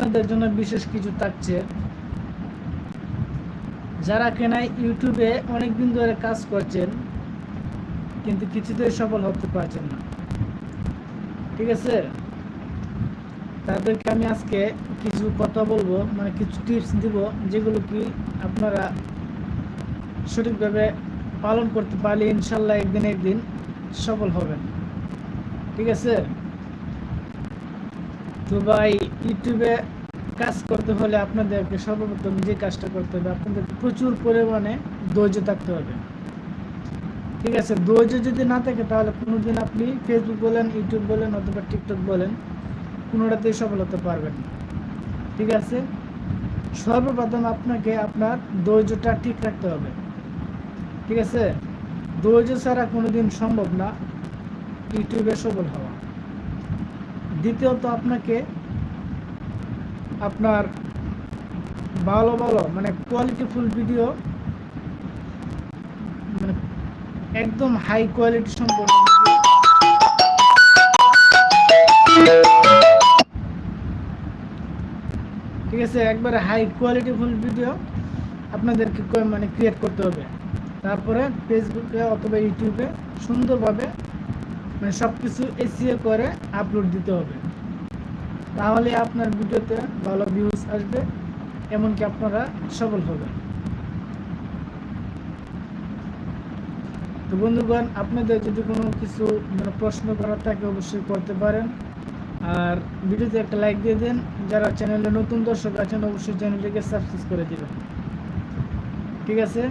আপনাদের জন্য বিশেষ কিছু থাকছে। যারা কেনা ইউটিউবে অনেক দিন ধরে কাজ করছেন, কিন্তু কিছুতেই সফল হতে পারছেন না। ঠিক আছে? তাদেরকে আমি আজকে কিছু কথা বলব মানে কিছু টিপস দিব, যেগুলো কি আপনারা সঠিকভাবে পালন করতে পারলে ইনশাল্লাহ একদিন একদিন সফল হবেন। ঠিক আছে? তো ভাই ইউটিউবে কাজ করতে হলে আপনাদেরকে সর্বপ্রথম যে কাজটা করতে হবে আপনাদের প্রচুর পরিমাণে ধৈর্য থাকতে হবে। ঠিক আছে, ধৈর্য যদি না থাকে তাহলে কোনোদিন আপনি ফেসবুক বলেন ইউটিউব বলেন অথবা টিকটক বলেন, কোনোটাতেই সফল হতে পারবেন না। ঠিক আছে? সর্বপ্রথম আপনাকে আপনার ধৈর্যটা ঠিক রাখতে হবে। ঠিক আছে? ধৈর্য ছাড়া কোনোদিন সম্ভব না ইউটিউবে সফল হওয়া। দ্বিতীয়ত আপনাকে আপনার ভালো ভালো মানে কোয়ালিটিফুল ভিডিও মানে একদম হাই কোয়ালিটি সম্পন্ন ঠিক আছে, একবারে হাই কোয়ালিটিফুল ভিডিও আপনাদেরকে মানে ক্রিয়েট করতে হবে। তারপরে ফেসবুকে অথবা ইউটিউবে সুন্দরভাবে মানে সব কিছু এসিও করে আপলোড দিতে হবে। তাহলে আপনার ভিডিওতে ভালো ভিউজ আসবে, এমনকি আপনারা সফল হবেন। তো বন্ধুগণ, আপনাদের যদি কোনো কিছু মানে প্রশ্ন করার থাকে অবশ্যই করতে পারেন। আর ভিডিওতে একটা লাইক দিয়ে দেন, যারা চ্যানেলে নতুন দর্শক আছেন, অবশ্যই চ্যানেলটিকে সাবস্ক্রাইব করে দিবেন। ঠিক আছে?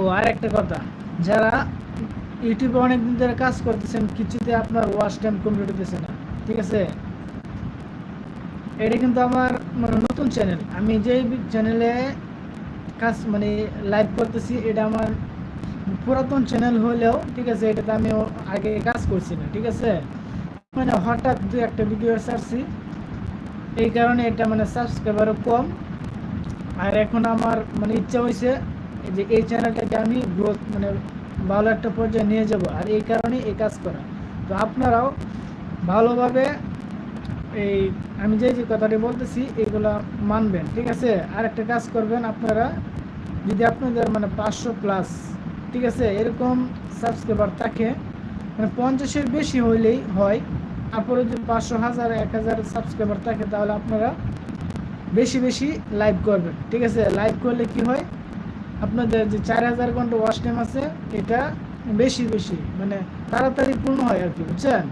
ও আর একটা কথা, যারা ইউটিউবে অনেক দিন ধরে কাজ করতেছেন, কিছুতে আপনার ওয়াচ টাইম কমপ্লিট হতেছে না, ঠিক আছে? এটা কিন্তু আমার মানে নতুন চ্যানেল আমি যে চ্যানেলে কাজ মানে লাইভ করতেছি, এটা আমার পুরাতন চ্যানেল হলেও, ঠিক আছে, এটাতে আমি আগে কাজ করছি না, ঠিক আছে? মানে হঠাৎ দু একটা ভিডিও ছাড়ছি, এই কারণে এটা মানে সাবস্ক্রাইবারও কম, আর এখন আমার মানে ইচ্ছা হয়েছে যে এই চ্যানেলটাকে আমি গ্রোথ মানে ভালো একটা পর্যায়ে নিয়ে যাব আর এই কারণে এই কাজ করা। তো আপনারাও ভালোভাবে এই আমি যে যে কথাটি বলতেছি, এগুলা মানবেন, ঠিক আছে? আর একটা কাজ করবেন আপনারা, যদি আপনাদের মানে পাঁচশো প্লাস ঠিক আছে? এরকম সাবস্ক্রাইবার থাকে মানে পঞ্চাশের বেশি হইলেই হয়, তারপরে যদি পাঁচশো, হাজার, এক হাজার সাবস্ক্রাইবার থাকে, তাহলে আপনারা বেশি বেশি লাইভ করবেন, ঠিক আছে? লাইভ করলে কি হয়? আপনাদের যে চার হাজার ঘণ্টা ওয়াচ টাইম আছে, এটা বেশি বেশি মানে তাড়াতাড়ি পূর্ণ হয় আর কি, বুঝছেন?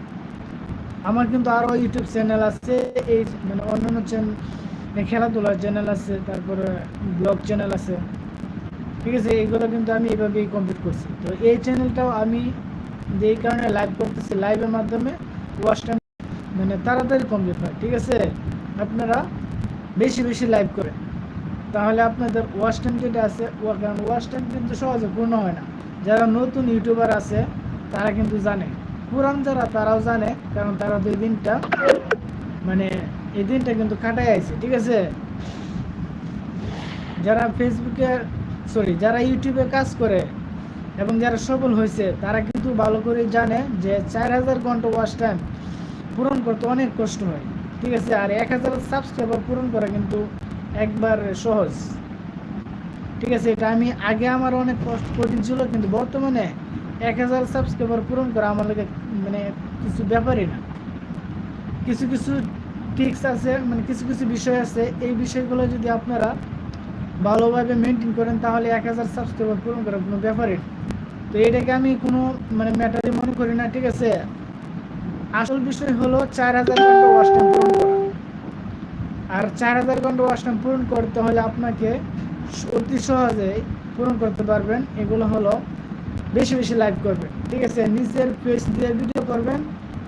আমার কিন্তু আরও ইউটিউব চ্যানেল আছে, এই মানে অন্যান্য চ্যানেল খেলাধুলার চ্যানেল আছে, তারপরে ব্লগ চ্যানেল আছে, ঠিক আছে? এইগুলো কিন্তু আমি এইভাবেই কমপ্লিট করছি। তো এই চ্যানেলটাও আমি যেই কারণে লাইভ করতেছি লাইভের মাধ্যমে ওয়াচ টাইম মানে তাড়াতাড়ি কমপ্লিট হয়, ঠিক আছে? আপনারা বেশি বেশি লাইভ করেন। তাহলে আপনাদের ওয়াচ টাইম যেটা আছে কারণ ওয়াচ টাইম কিন্তু সহজে পূর্ণ হয় না। যারা নতুন ইউটিউবার আছে, তারা কিন্তু জানে। পুরান যারা, তারাও জানে, কারণ তারা দুই দিনটা মানে এই দিনটা কিন্তু কাটাই আছে, ঠিক আছে? যারা ফেসবুকে সরি যারা ইউটিউবে কাজ করে এবং যারা সফল হয়েছে, তারা কিন্তু ভালো করে জানে যে চার হাজার ঘণ্টা ওয়াচ টাইম পূরণ করতে অনেক কষ্ট হয়, ঠিক আছে? আর এক হাজার সাবস্ক্রাইবার পূরণ করা কিন্তু একবার সহজ। ঠিক আছে, এটা আমি আগে আমার অনেক কষ্ট- কঠিন ছিল, কিন্তু বর্তমানে এক হাজার সাবস্ক্রাইবার পূরণ করা আমার লাগে মানে কিছু ব্যাপারই না। কিছু কিছু টিক্স আছে মানে কিছু কিছু বিষয় আছে, এই বিষয়গুলো যদি আপনারা ভালোভাবে মেনটেন করেন, তাহলে এক হাজার সাবস্ক্রাইবার পূরণ করার কোনো ব্যাপারই না। তো এটাকে আমি কোনো মানে ম্যাটারই মনে করি না, ঠিক আছে? আসল বিষয় হলো চার হাজার পূরণ করা। আর চার হাজার ঘণ্টা ওয়াচ টাইম পূরণ করতে হলে আপনাকে অতি সহজেই পূরণ করতে পারবেন। এগুলো হলো বেশি বেশি লাইভ করবেন। ঠিক আছে, নিজের ফেস দিয়ে ভিডিও করবেন।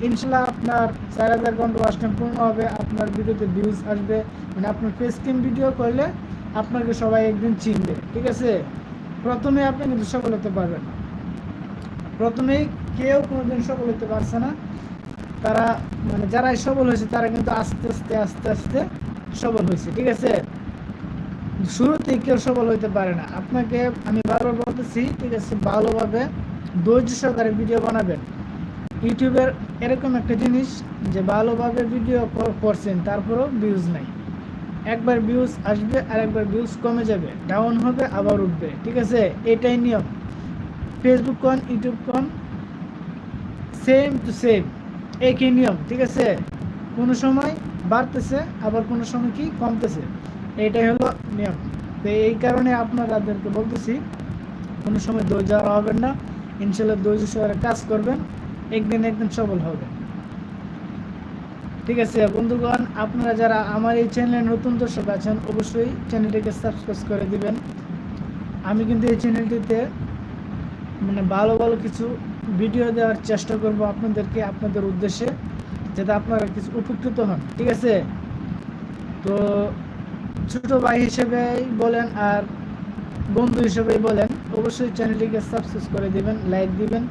ইনশাল্লাহ আপনার চার হাজার ঘণ্টা ওয়াচ টাইম পূর্ণ হবে, আপনার ভিডিওতে ভিউজ আসবে। মানে আপনার ফেস ক্যাম ভিডিও করলে আপনাকে সবাই একদিন চিনবে। ঠিক আছে? প্রথমে আপনি কিন্তু সফল হতে পারবেন। প্রথমেই কেউ কোনোদিন সফল হতে পারছে না। তারা মানে যারাই সফল হয়েছে, তারা কিন্তু আস্তে আস্তে আস্তে আস্তে সফল হয়েছে, ঠিক আছে? শুরুতেই কেউ সবল হইতে পারে না। আপনাকে আমি বারবার বলতেছি, ঠিক আছে, ভালোভাবে ধৈর্য সহকারে ভিডিও বানাবেন। ইউটিউবের এরকম একটা জিনিস যে ভালোভাবে ভিডিও করছেন, তারপরেও ভিউজ নাই। একবার ভিউজ আসবে আর একবার ভিউজ কমে যাবে ডাউন হবে, আবার উঠবে, ঠিক আছে? এটাই নিয়ম। ফেসবুক কন ইউটিউব কন সেম টু সেম একই নিয়ম, ঠিক আছে? কোনো সময় বাড়তেছে, আবার কোনো সময় কি কমতেছে? এটাই হলো নিয়ম। তো এই কারণে আপনারাদেরকে বলতেছি, কোনো সময় ধৈর্য হারা হবেন না। ইনশাল্লাহ ধৈর্য সহকারে কাজ করবেন, একদিন একদিন সফল হবে ঠিক আছে বন্ধুগণ, আপনারা যারা আমার এই চ্যানেলে নতুন দর্শক আছেন, অবশ্যই চ্যানেলটিকে সাবস্ক্রাইব করে দিবেন। আমি কিন্তু এই চ্যানেলটিতে মানে ভালো ভালো কিছু ভিডিও দেওয়ার চেষ্টা করব আপনাদেরকে, আপনাদের উদ্দেশ্যে। যাতে আপনারা কিছু উপকৃত হন, ঠিক আছে? তো ছোট ভাই হিসেবেই বলেন আর বন্ধু হিসেবেই বলেন, অবশ্যই চ্যানেলটিকে সাবস্ক্রাইব করে দিবেন, লাইক দিবেন,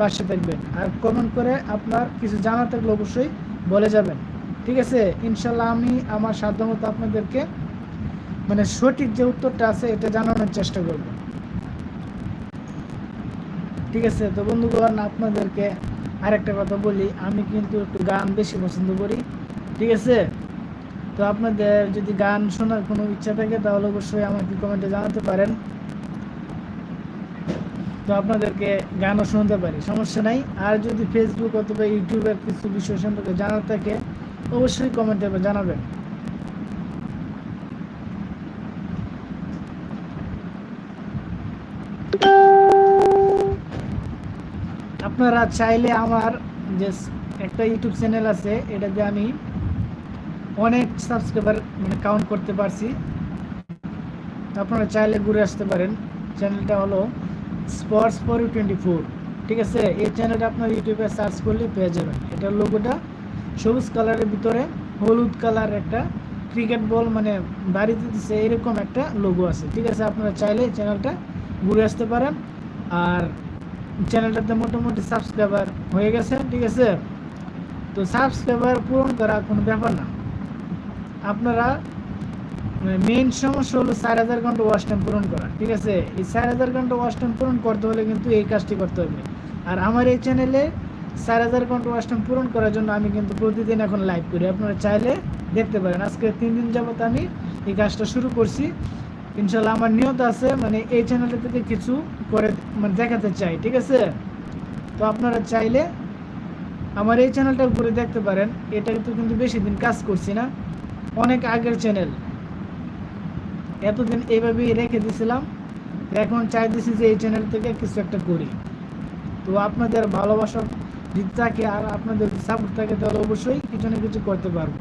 পাশে থাকবেন। আর কমেন্ট করে আপনার কিছু জানা থাকলে অবশ্যই বলে যাবেন, ঠিক আছে? ইনশাল্লাহ আমি আমার সাধ্যমতো আপনাদেরকে মানে সঠিক যে উত্তরটা আছে এটা জানানোর চেষ্টা করব। ঠিক আছে? তো বন্ধুগণ, আপনাদেরকে আরেকটা কথা বলি, আমি কিন্তু একটু গান বেশি পছন্দ করি, ঠিক আছে? তো আপনাদের যদি গান শোনার কোনো ইচ্ছা থাকে, তাহলে অবশ্যই আমাকে কমেন্টে জানাতে পারেন। তো আপনাদেরকে গানও শুনতে পারি, সমস্যা নাই। আর যদি ফেসবুক অথবা ইউটিউবের কিছু বিষয় সম্পর্কে জানার থাকে, অবশ্যই কমেন্টে জানাবেন। আপনারা চাইলে আমার যে একটা ইউটিউব চ্যানেল আছে, এটাতে আমি অনেক সাবস্ক্রাইবার মানে কাউন্ট করতে পারছি। আপনারা চাইলে ঘুরে আসতে পারেন। চ্যানেলটা হলো স্পোর্টস ফর টোয়েন্টি ফোর ঠিক আছে? এই চ্যানেলটা আপনার ইউটিউবে সার্চ করলে পেয়ে যাবেন। এটার লোগোটা সবুজ কালারের ভিতরে, হলুদ কালার একটা ক্রিকেট বল মানে বাড়িতে দিচ্ছে এরকম একটা লোগো আছে। ঠিক আছে? আপনারা চাইলে চ্যানেলটা ঘুরে আসতে পারেন। আর চ্যানেলটাতে মোটামুটি সাবস্ক্রাইবার হয়ে গেছে, ঠিক আছে? তো সাবস্ক্রাইবার পূরণ করা কোনো ব্যাপার না। আপনারা মেইন সমস্যা হলো চার হাজার ঘণ্টা ওয়াশ টাইম পূরণ করা, ঠিক আছে? এই চার হাজার ঘণ্টা ওয়াশ টাইম পূরণ করতে হলে কিন্তু এই কাজটি করতে হবে। আর আমার এই চ্যানেলে চার হাজার ঘণ্টা ওয়াশ টাইম পূরণ করার জন্য আমি কিন্তু প্রতিদিন এখন লাইভ করি। আপনারা চাইলে দেখতে পারেন। আজকে তিন দিন যাবত আমি এই কাজটা শুরু করছি। ইনশাল্লাহ আমার নিয়ত আছে মানে এই চ্যানেলটা থেকে কিছু করে মানে দেখাতে চাই, ঠিক আছে? তো আপনারা চাইলে আমার এই চ্যানেলটা ঘুরে দেখতে পারেন, এটা তো কিন্তু বেশি দিন কাজ করছি না, অনেক আগের চ্যানেল এতদিন এইভাবেই রেখে দিয়েছিলাম এখন চাইতেছি যে এই চ্যানেল থেকে কিছু একটা করি। তো আপনাদের ভালোবাসা যদি থাকে আর আপনাদের সাপোর্ট থাকে তাহলে অবশ্যই কিছু না কিছু করতে পারব।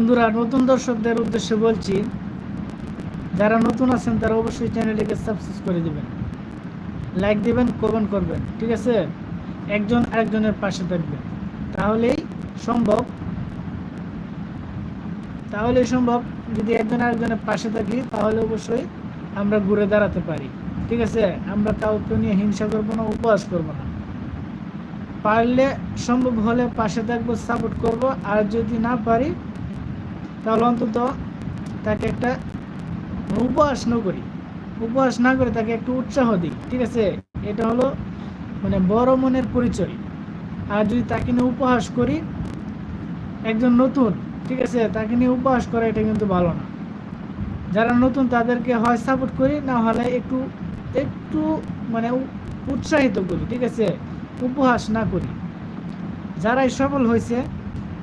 বন্ধুরা, নতুন দর্শকদের উদ্দেশ্যে বলছি, যারা নতুন আছেন, তারা অবশ্যই চ্যানেলটিকে সাবস্ক্রাইব করে দিবেন। লাইক দিবেন কমেন্ট করবেন, ঠিক আছে? একজন আরেকজনের পাশে থাকবেন। তাহলেই সম্ভব। তাহলেই সম্ভব, যদি একজন আরেকজনের পাশে থাকি, তাহলে অবশ্যই আমরা ঘুরে দাঁড়াতে পারি। ঠিক আছে? আমরা কাউকে নিয়ে হিংসা করব না, উপহাস করব না। পারলে সম্ভব হলে পাশে থাকব সাপোর্ট করব, আর যদি না পারি তাহলে অন্তত তাকে একটা উপহাস না করি। উপহাস না করে তাকে একটু উৎসাহ দিই, ঠিক আছে? এটা হলো মানে বড় মনের পরিচয়। আর যদি তাকে নিয়ে উপহাস করি, একজন নতুন, ঠিক আছে? তাকে নিয়ে উপহাস করা এটা কিন্তু ভালো না। যারা নতুন তাদেরকে হয় সাপোর্ট করি, না হলে একটু একটু মানে উৎসাহিত করি, ঠিক আছে? উপহাস না করি। যারাই সফল হয়েছে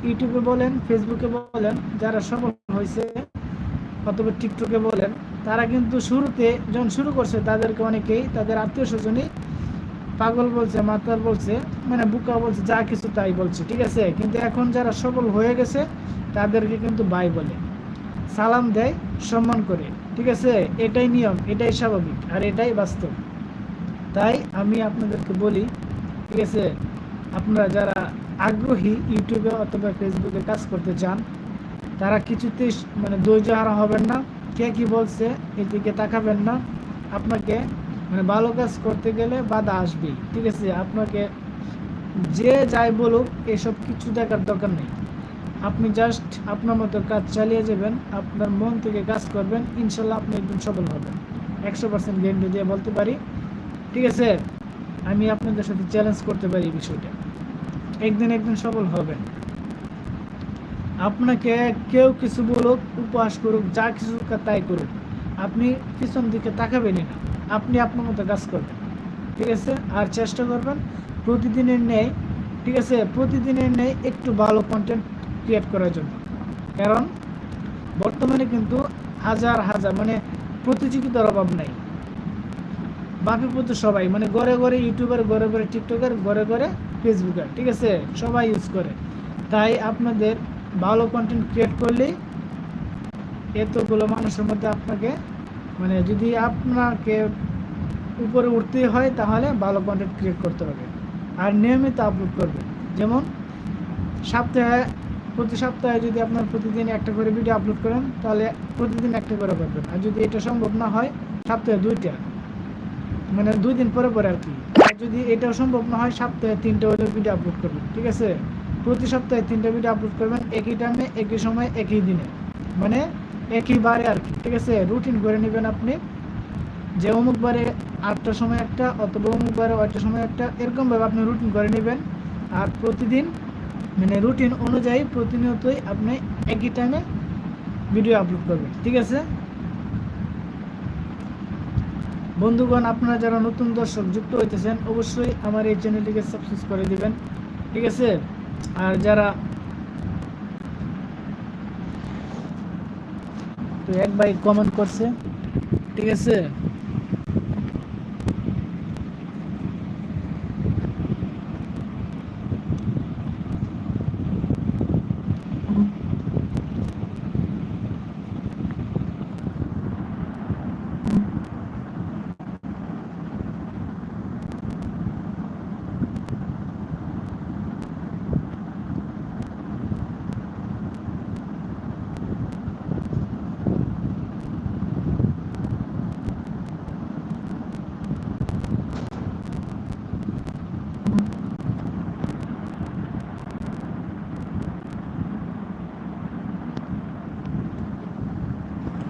ইউটিউবে বলেন ফেসবুকে বলেন, যারা সফল হয়েছে অথবা টিকটকে বলেন, তারা কিন্তু শুরুতে যখন শুরু করছে, তাদেরকে অনেকেই, তাদের আত্মীয় স্বজনই পাগল বলছে মাতাল বলছে মানে বুকা বলছে, যা কিছু তাই বলছে, ঠিক আছে? কিন্তু এখন যারা সফল হয়ে গেছে, তাদেরকে কিন্তু বাই বলে। সালাম দেয়, সম্মান করে, ঠিক আছে? এটাই নিয়ম, এটাই স্বাভাবিক, আর এটাই বাস্তব। তাই আমি আপনাদেরকে বলি, ঠিক আছে? আপনারা যারা আগ্রহী ইউটিউবে অথবা ফেসবুকে কাজ করতে চান, তারা কিছুতেই মানে ধৈর্য হারা হবেন না। কে কি বলছে, এদিকে তাকাবেন না। আপনাকে মানে ভালো কাজ করতে গেলে বাধা আসবেই, ঠিক আছে? আপনাকে যে যাই বলুক, এসব কিছু দেখার দরকার নেই। আপনি জাস্ট আপনার মতো কাজ চালিয়ে যাবেন, আপনার মন থেকে কাজ করবেন, ইনশাল্লাহ আপনি একদম সফল হবেন। একশো পার্সেন্ট গ্যারেন্টি দিয়ে বলতে পারি, ঠিক আছে? আমি আপনাদের সাথে চ্যালেঞ্জ করতে পারি এই বিষয়টা। একদিন একদিন সফল হবেন আপনাকে কেউ কিছু বলুক, উপহাস করুক, যা কিছু তাই করুক। আপনি পিছন দিকে তাকাবেনই না। আপনি আপনার মতো কাজ করবেন। ঠিক আছে? আর চেষ্টা করবেন প্রতিদিনের নেই ঠিক আছে? প্রতিদিনের নেই একটু ভালো কন্টেন্ট ক্রিয়েট করার জন্য। কারণ বর্তমানে কিন্তু হাজার হাজার মানে প্রতিযোগিতার অভাব নাই। বাপি পুত্র সবাই মানে ঘরে ঘরে ইউটিউবার ঘরে ঘরে টিকটকার ঘরে ঘরে ফেসবুকার ঠিক আছে? সবাই ইউজ করে। তাই আপনাদের ভালো কন্টেন্ট ক্রিয়েট করলেই এতগুলো মানুষের মধ্যে আপনাকে মানে যদি আপনাকে উপরে উঠতে হয় তাহলে ভালো কন্টেন্ট ক্রিয়েট করতে হবে। আর নিয়মিত আপলোড করবে যেমন সপ্তাহে, প্রতি সপ্তাহে যদি আপনার প্রতিদিন একটা করে ভিডিও আপলোড করেন, তাহলে প্রতিদিন একটা করে পাবেন আর যদি এটা সম্ভব না হয়, সপ্তাহে দুইটা। মানে দুই দিন পরে পরে আর কি। যদি এটাও সম্ভব না হয়, সপ্তাহে তিনটা হলে ভিডিও আপলোড করবেন, ঠিক আছে? প্রতি সপ্তাহে তিনটা ভিডিও আপলোড করবেন, একই টাইমে একই সময়, একই দিনে। মানে একই বারে আর কি, ঠিক আছে? রুটিন করে নেবেন আপনি। যে অমুক বারে আটটার সময় একটা, অথবা অমুক বারে আটটার সময় একটা, এরকমভাবে আপনি রুটিন করে নেবেন। আর প্রতিদিন মানে রুটিন অনুযায়ী প্রতিনিয়তই আপনি একই টাইমে ভিডিও আপলোড করবেন, ঠিক আছে? বন্ধুগণ, আপনারা যারা নতুন দর্শক যুক্ত হইতেছেন, অবশ্যই আমার এই চ্যানেলটিকে সাবস্ক্রাইব করে দিবেন। ঠিক আছে? আর যারা তো এক ভাই কমেন্ট করছে। ঠিক আছে?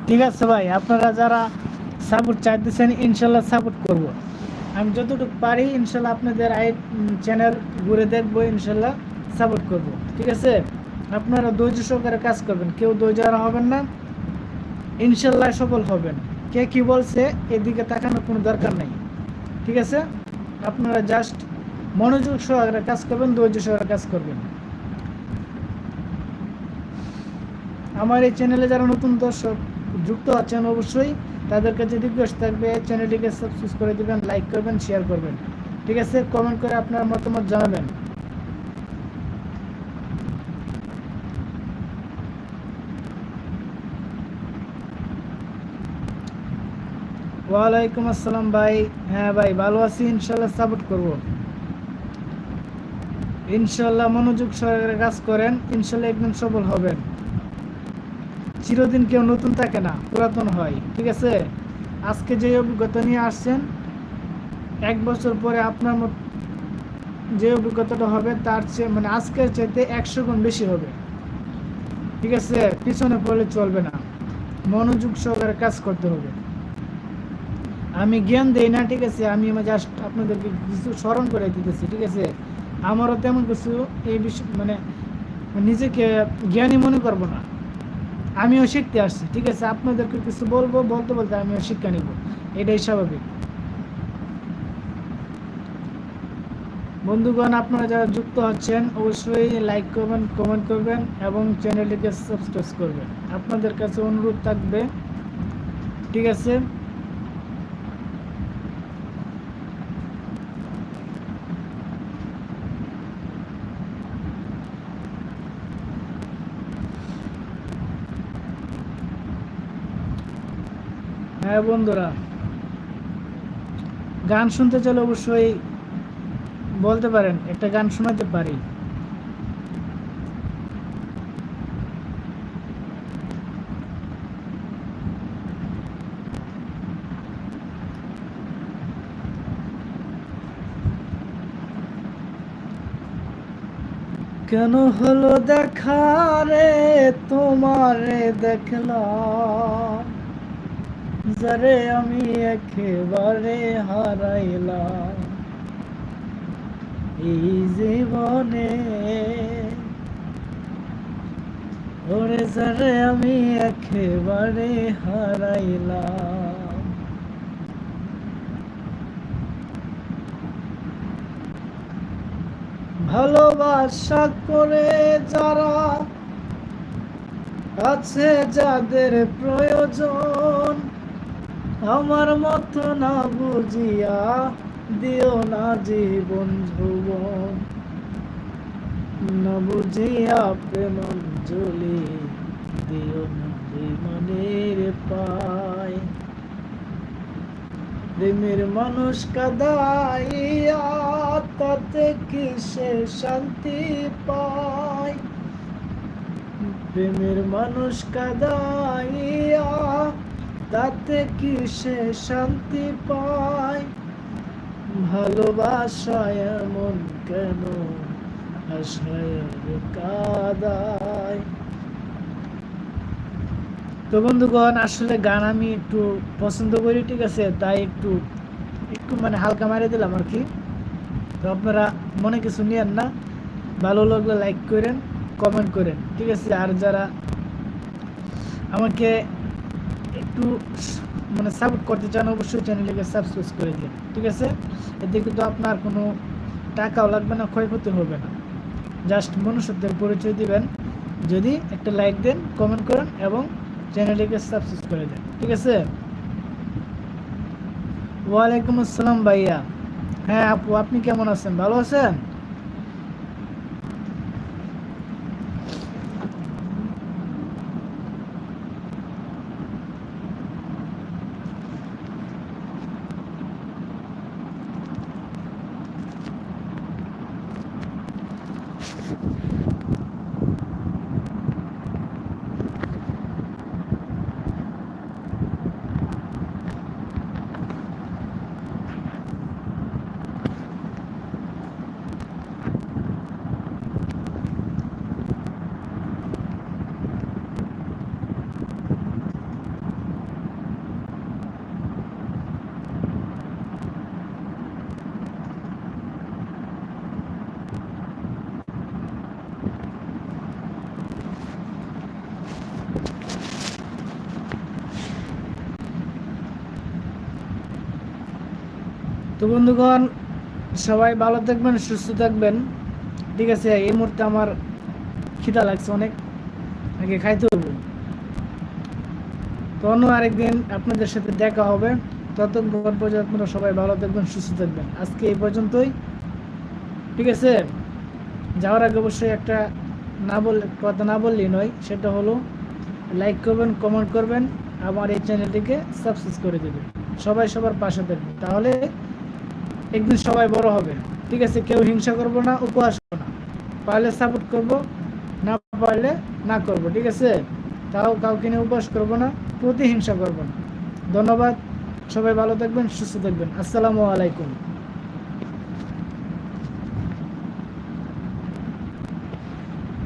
ঠিক আছে ভাই, আপনারা যারা সাপোর্ট চাইতেছেন, ইনশাল্লাহ সাপোর্ট করব। আমি যতটুকু পারি, ইনশাল্লাহ আপনাদের আই চ্যানেল ঘুরে দেখব, ইনশাল্লাহ সাপোর্ট করব। ঠিক আছে? আপনারা ধৈর্য সহকারে কাজ করবেন, কেউ ধৈর্য হবেন না। ইনশাল্লাহ সফল হবেন। কে কি বলছে, এদিকে তাকানোর কোনো দরকার নেই। ঠিক আছে? আপনারা জাস্ট মনোযোগ সহকারে কাজ করবেন, ধৈর্য সহকারে কাজ করবেন। আমার এই চ্যানেলে যারা নতুন দর্শক যুক্ত আছেন অবশ্যই, তাদের কাছে রিকোয়েস্ট থাকবে চ্যানেলটিকে সাবস্ক্রাইব করে দিবেন লাইক করবেন শেয়ার করবেন। ঠিক আছে? কমেন্ট করে আপনার মতামত জানাবেন। ওয়ালাইকুম আসসালাম ভাই। হ্যাঁ ভাই, ভালো আছি ইনশাল্লাহ সাপোর্ট করব। ইনশাল্লাহ মনোযোগ সহকারে কাজ করেন ইনশাল্লাহ একদিন সফল হবেন। চিরদিন কেউ নতুন থাকে না, পুরাতন হয়, ঠিক আছে? আজকে যে অভিজ্ঞতা নিয়ে আসছেন, এক বছর পরে আপনার মত, যে অভিজ্ঞতাটা হবে তার চেয়ে মানে আজকের চাইতে একশো গুণ বেশি হবে, ঠিক আছে? পিছনে পড়লে চলবে না, মনোযোগ সহকারে কাজ করতে হবে। আমি জ্ঞান দেই না, ঠিক আছে? আমি জাস্ট আপনাদেরকে কিছু স্মরণ করে দিতেছি, ঠিক আছে? আমারও তেমন কিছু এই বিষয় মানে নিজেকে জ্ঞানী মনে করব না। আমিও শিখতে আসছি, ঠিক আছে? আপনাদেরকে কিছু বলব, বলতে বলতে আমিও শিক্ষা নিব। এটাই স্বাভাবিক। বন্ধুগণ, আপনারা যারা যুক্ত হচ্ছেন, অবশ্যই লাইক করবেন কমেন্ট করবেন এবং চ্যানেলটিকে সাবস্ক্রাইব করবেন। আপনাদের কাছে অনুরোধ থাকবে, ঠিক আছে? হ্যাঁ বন্ধুরা। গান শুনতে চাইলে অবশ্যই বলতে পারেন, একটা গান শোনাতে পারি। কেন হলো দেখা রে, তোমারে দেখলাম? যারে আমি একেবারে হারাইলাম। এই জীবনে ওরে যারে আমি একেবারে হারাইলাম। ভালোবাসা করে যারা আছে যাদের প্রয়োজন আমার মতো না বুঝিয়া দিও না জীবন যৌবন না বুঝিয়া প্রেমাঞ্জলি দিও না জীবনের পায়। প্রেমের মানুষ কাদাইয়া তাতে কি সে শান্তি পায়? প্রেমের মানুষ কাদাইয়া তাতে কি সে শান্তি পায়? ভালোবাসায় এমন কেন আশায় কাদায়? তো বন্ধুগণ, আসলে গান আমি একটু পছন্দ করি, ঠিক আছে? তাই একটু একটু মানে হালকা মারে দিলাম আর কি। তো আপনারা মনে কিছু নিয়েন না, ভালো লাগলে লাইক করেন কমেন্ট করেন, ঠিক আছে? আর যারা আমাকে একটু মানে সাপোর্ট করতে চান, অবশ্যই চ্যানেলটিকে সাবস্ক্রাইব করে দিন, ঠিক আছে? এতে কিন্তু আপনার কোনো টাকাও লাগবে না, ক্ষয়ক্ষতি হবে না। জাস্ট মনুষ্যত্বের পরিচয় দিবেন, যদি একটা লাইক দেন কমেন্ট করেন এবং চ্যানেলটিকে সাবস্ক্রাইব করে দেন, ঠিক আছে? ওয়ালাইকুম আসসালাম ভাইয়া। হ্যাঁ আপু, আপনি কেমন আছেন? ভালো আছেন তো বন্ধুগণ, সবাই ভালো থাকবেন, সুস্থ থাকবেন। ঠিক আছে, এই মুহূর্তে আমার খিদা লাগছে অনেক। আগে খাইতে হবে। তো অন্য আরেকদিন আপনাদের সাথে দেখা হবে। ততক্ষণ পর্যন্ত আপনারা সবাই ভালো থাকবেন, সুস্থ থাকবেন। আজকে এই পর্যন্তই। ঠিক আছে? যাওয়ার আগে অবশ্যই একটা না বললে কথা না বললেই নয়, সেটা হলো লাইক করবেন কমেন্ট করবেন। আমার এই চ্যানেলটিকে সাবস্ক্রাইব করে দেবেন। সবাই সবার পাশে থাকবেন। তাহলে একদিন সবাই বড় হবে। ঠিক আছে, কেউ হিংসা করব না, উপহাস করব না। পারলে সাপোর্ট করব, না পারলে না করব, ঠিক আছে? তাও কাউকে নিয়ে উপহাস করব না, প্রতিহিংসা করব না। ধন্যবাদ, সবাই ভালো থাকবেন, সুস্থ থাকবেন। আসসালামু আলাইকুম।